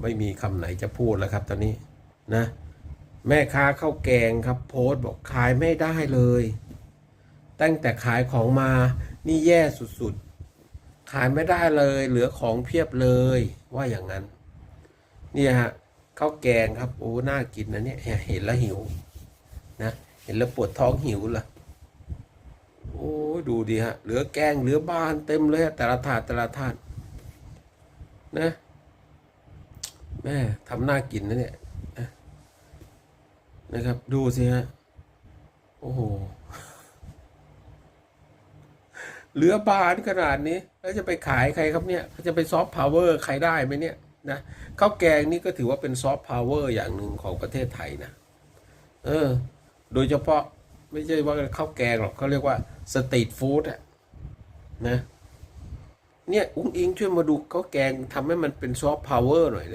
ไม่มีคำไหนจะพูดแล้วครับ ตอนนี้นะ แม่ค้าข้าวแกงครับ โพสต์บอกขายไม่ได้เลย ตั้งแต่ขายของมานี่แย่สุดๆ ขายไม่ได้เลย เหลือของเพียบเลยว่าอย่างนั้น เนี่ยฮะข้าวแกงครับโอ้น่ากินนะเนี่ยเห็นแล้วหิว นะ เห็นแล้วปวดท้องหิวละโอ้ดูดีฮะเหลือแกงเหลือบานเต็มเลยแต่ละถาดแต่ละถาดนะ ม่ทำน่ากินนะเนี่ยนะครับ ดูสิฮะ โอ้โห เหลือบานขนาดนี้ แล้วจะไปขายใครครับเนี่ย จะไปซอฟต์พาวเวอร์ใครได้ไหมเนี่ยนะข้าวแกงนี่ก็ถือว่าเป็นซอฟต์พาวเวอร์อย่างหนึ่งของประเทศไทยนะ เออ โดยเฉพาะไม่ใช่ว่าข้าวแกงหรอกเขาเรียกว่าสตรีทฟู้ดอะนะเนี่ย อุ้งอิงช่วยมาดูข้าวแกงทำให้มันเป็นซอฟต์พาวเวอร์หน่อย